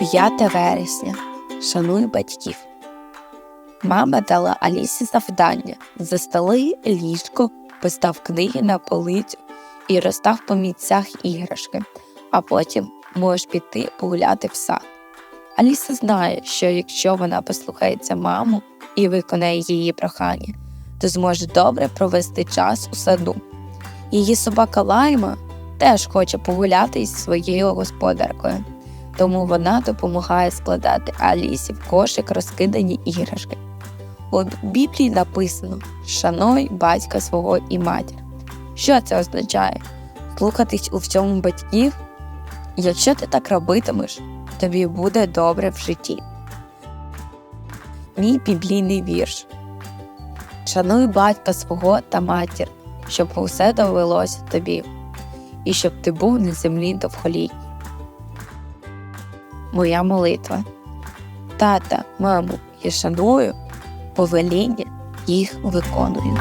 5 вересня. Шануй батьків. Мама дала Алісі завдання застели ліжко, постав книги на полицю і розстав по місцях іграшки, а потім можеш піти погуляти в сад. Аліса знає, що якщо вона послухається маму і виконає її прохання, то зможе добре провести час у саду. Її собака Лайма теж хоче погуляти із своєю господаркою, тому вона допомагає складати Алісі в кошик розкидані іграшки. У Біблії написано Шануй батька свого і матір. Що це означає? Слухатись у всьому батьків? Якщо ти так робитимеш, тобі буде добре в житті. Мій біблійний вірш. Шануй батька свого та матір, щоб усе довелося тобі, і щоб ти був на землі довголітній. Моя молитва. Тата, маму, я шаную, повеління їх виконую.